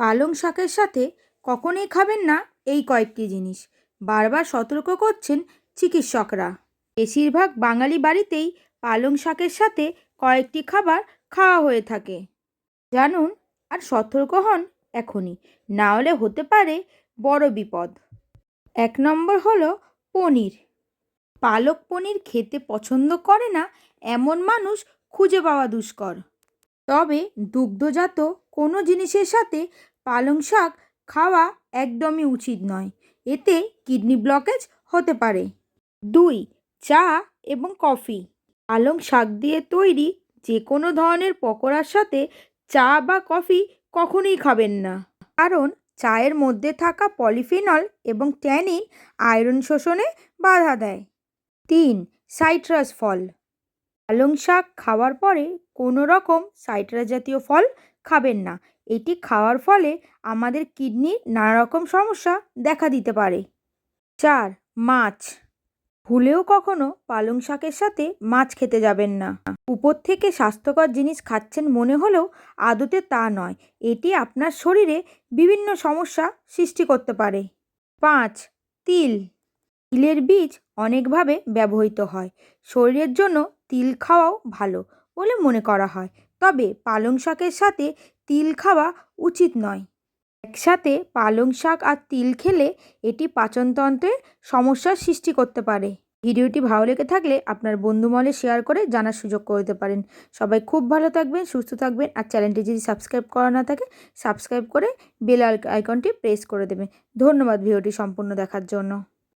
পালং শাকের সাথে কখনোই খাবেন না এই কয়েকটি জিনিস। বারবার সতর্ক করছেন চিকিৎসকরা। বেশিরভাগ বাঙালি বাড়িতেই পালং শাকের সাথে কয়েকটি খাবার খাওয়া হয়ে থাকে। জানুন, আর সতর্ক হন এখনই, না হলে হতে পারে বড় বিপদ। এক নম্বর হলো পনির। পালক পনির খেতে পছন্দ করে না এমন মানুষ খুঁজে পাওয়া দুষ্কর। তবে দুগ্ধজাত কোনো জিনিসের সাথে পালং শাক খাওয়া একদমই উচিত নয়। এতে কিডনি ব্লকেজ হতে পারে। দুই, চা এবং কফি। পালং শাক দিয়ে তৈরি যে কোনো ধরনের পকোড়ার সাথে চা বা কফি কখনোই খাবেন না। কারণ চায়ের মধ্যে থাকা পলিফিনল এবং ট্যানিন আয়রন শোষণে বাধা দেয়। তিন, সাইট্রাস ফল। পালং শাক খাওয়ার পরে কোনো রকম সাইট্রাস জাতীয় ফল খাবেন না। এটি খাওয়ার ফলে আমাদের কিডনির নানা রকম সমস্যা দেখা দিতে পারে। চার, মাছ। ভুলেও কখনো পালং শাকের সাথে মাছ খেতে যাবেন না। উপর থেকে স্বাস্থ্যকর জিনিস খাচ্ছেন মনে হলেও আদতে তা নয়। এটি আপনার শরীরে বিভিন্ন সমস্যা সৃষ্টি করতে পারে। পাঁচ, তিল। তিলের বীজ অনেকভাবে ব্যবহৃত হয়। শরীরের জন্য তিল খাওয়াও ভালো বলে মনে করা হয়। তবে পালং শাকের সাথে তিল খাওয়া উচিত নয়। একসাথে পালং শাক আর তিল খেলে এটি পাচনতন্ত্রের সমস্যার সৃষ্টি করতে পারে। ভিডিওটি ভালো লেগে থাকলে আপনার বন্ধুমহলে শেয়ার করে জানার সুযোগ করে দিতে পারেন। সবাই খুব ভালো থাকবেন, সুস্থ থাকবেন আর চ্যানেলটি যদি সাবস্ক্রাইব করা না থাকে, সাবস্ক্রাইব করে বেল আইকনটি প্রেস করে দেবেন। ধন্যবাদ ভিডিওটি সম্পূর্ণ দেখার জন্য।